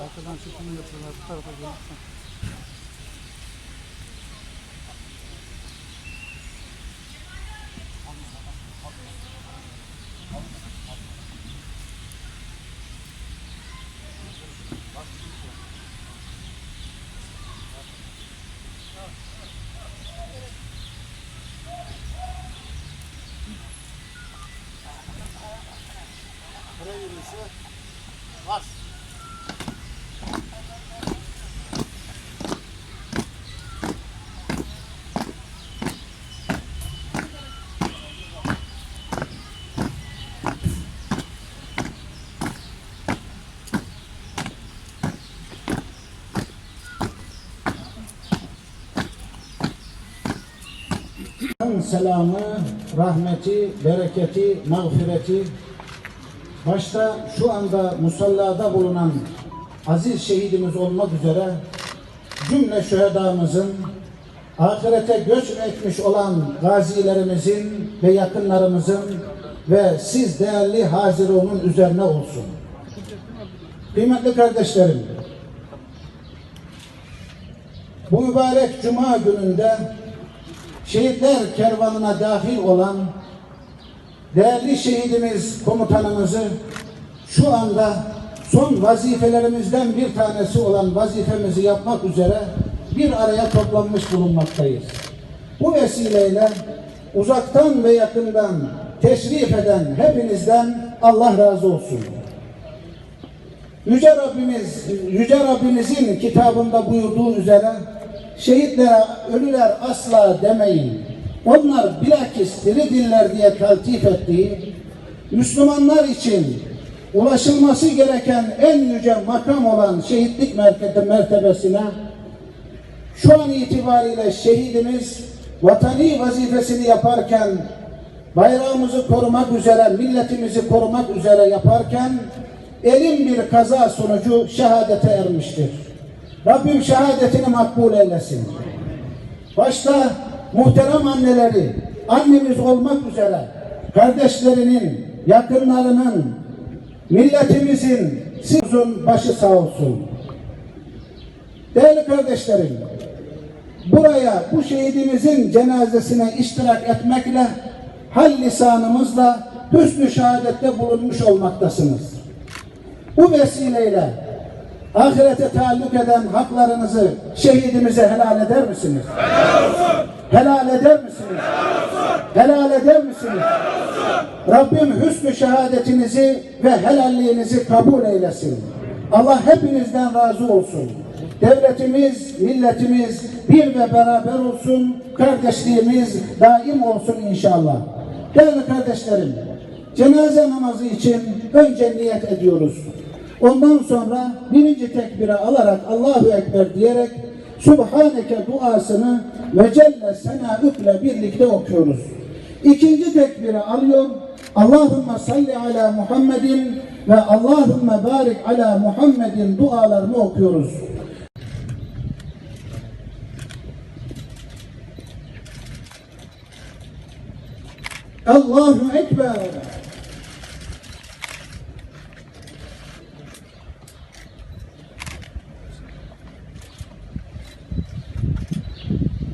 Arkadan çekim yapıyorlar. Bu tarafa gelirsen. Kara yürüyüşü var. Selamı, rahmeti, bereketi, mağfireti başta şu anda musallada bulunan aziz şehidimiz olmak üzere cümle şühedamızın ahirete göç etmiş olan gazilerimizin ve yakınlarımızın ve siz değerli Hazirun'un üzerine olsun. Kıymetli kardeşlerim, bu mübarek cuma gününde şehitler kervanına dahil olan değerli şehidimiz komutanımızı şu anda son vazifelerimizden bir tanesi olan vazifemizi yapmak üzere bir araya toplanmış bulunmaktayız. Bu vesileyle uzaktan ve yakından teşrif eden hepinizden Allah razı olsun. Yüce Rabbimiz, Yüce Rabbimizin kitabında buyurduğu üzere şehitlere ölüler asla demeyin. Onlar bilakis diridirler diye taltif ettiği, Müslümanlar için ulaşılması gereken en yüce makam olan şehitlik mertebesine şu an itibariyle şehidimiz vatani vazifesini yaparken bayrağımızı korumak üzere, milletimizi korumak üzere yaparken elin bir kaza sonucu şehadete ermiştir. Rabbim şehadetini makbul eylesin. Başta muhterem anneleri, annemiz olmak üzere kardeşlerinin, yakınlarının, milletimizin, sizin başı sağ olsun. Değerli kardeşlerim, buraya bu şehidimizin cenazesine iştirak etmekle hal lisanımızla hüsnü şehadette bulunmuş olmaktasınız. Bu vesileyle ahirete taalluk eden haklarınızı şehidimize helal eder misiniz? Helal olsun. Helal eder misiniz? Helal olsun. Helal eder misiniz? Helal olsun. Rabbim hüsnü şehadetinizi ve helalliğinizi kabul eylesin. Allah hepinizden razı olsun. Devletimiz, milletimiz bir ve beraber olsun. Kardeşliğimiz daim olsun inşallah. Değerli kardeşlerim, cenaze namazı için önce niyet ediyoruz. Ondan sonra birinci tekbire alarak Allahu Ekber diyerek Subhaneke duasını ve Celle Senaükle birlikte okuyoruz. İkinci tekbire alıyor. Allahümme salli ala Muhammedin ve Allahümme barik ala Muhammedin dualarını okuyoruz. Allahu Ekber.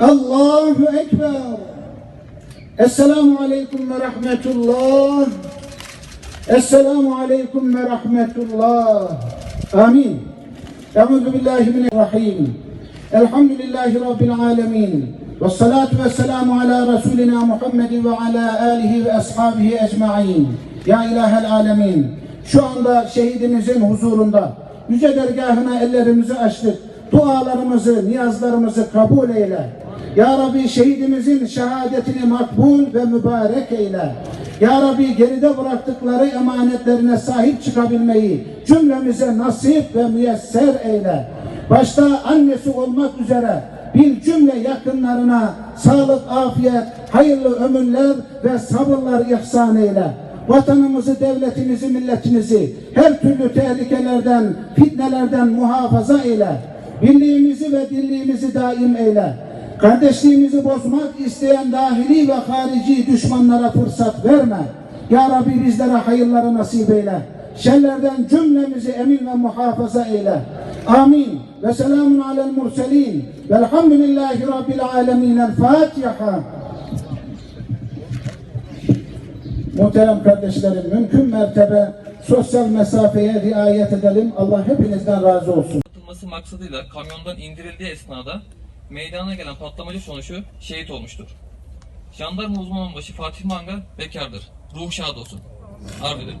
Allahu Ekber. Esselamu Aleyküm ve Rahmetullah. Esselamu Aleyküm ve Rahmetullah. Amin. Euzu billahi mineşşeytanirracim. Elhamdülillahi Rabbil alemin. Ve salatu ve selamu ala Resulina Muhammed ve ala alihi ve ashabihi ecma'in. Ya ilahel alemin. şu anda şehidimizin huzurunda yüce dergahına ellerimizi açtık. Dualarımızı, niyazlarımızı kabul eyle. Ya Rabbi şehidimizin şehadetini makbul ve mübarek eyle. Ya Rabbi geride bıraktıkları emanetlerine sahip çıkabilmeyi cümlemize nasip ve müyesser eyle. Başta annesi olmak üzere bir cümle yakınlarına sağlık, afiyet, hayırlı ömürler ve sabırlar ihsan eyle. Vatanımızı, devletimizi, milletimizi her türlü tehlikelerden, fitnelerden muhafaza eyle. Birliğimizi ve dirliğimizi daim eyle. Kardeşliğimizi bozmak isteyen dahili ve harici düşmanlara fırsat verme. Ya Rabbi bizlere hayırları nasip eyle. Şerlerden cümlemizi emin ve muhafaza eyle. Amin. Ve selamun alel murselin. Velhamdülillahi Rabbil alemin. El Fatiha. Muhterem kardeşlerim, mümkün mertebe sosyal mesafeye riayet edelim. Allah hepinizden razı olsun. atılması maksadıyla kamyondan indirildiği esnada meydana gelen patlamacı sonucu şehit olmuştur. Jandarma uzmanbaşı Fatih Manga bekardır. Ruh şad olsun. Arz ederim.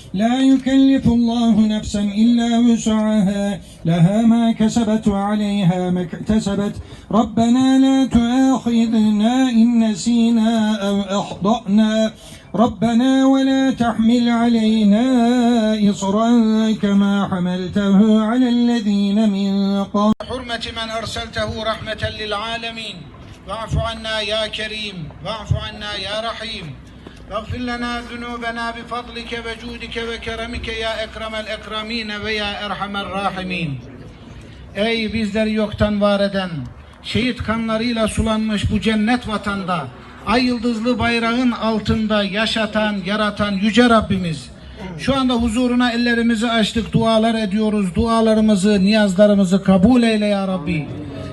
لا يكلف الله نفسا إلا وسعها. لها ما كسبت وعليها ما اكتسبت. ربنا لا تؤاخذنا إن نسينا أو أخطأنا. ربنا ولا تحمل علينا إصرا كما حملته على الذين من قبل. حرمة من أرسلته رحمة للعالمين. واعف عنا يا كريم. واعف عنا يا رحيم. واغفر لنا ذنوبنا بفضلك وجودك وكرمك يا أكرم الأكرمين ويا أرحم الراحمين Ey bizleri yoktan var eden, şehit kanlarıyla sulanmış bu cennet vatanda, ay yıldızlı bayrağın altında yaşatan, yaratan yüce Rabbimiz. Şu anda huzuruna ellerimizi açtık, dualar ediyoruz. Dualarımızı, niyazlarımızı kabul eyle ya Rabbi.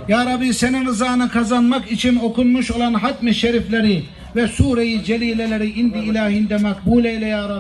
Ya Rabbi senin rızanı kazanmak için okunmuş olan hatmi şerifleri ve sure-i celileleri indi ilahinde makbul eyle ya Rabbi.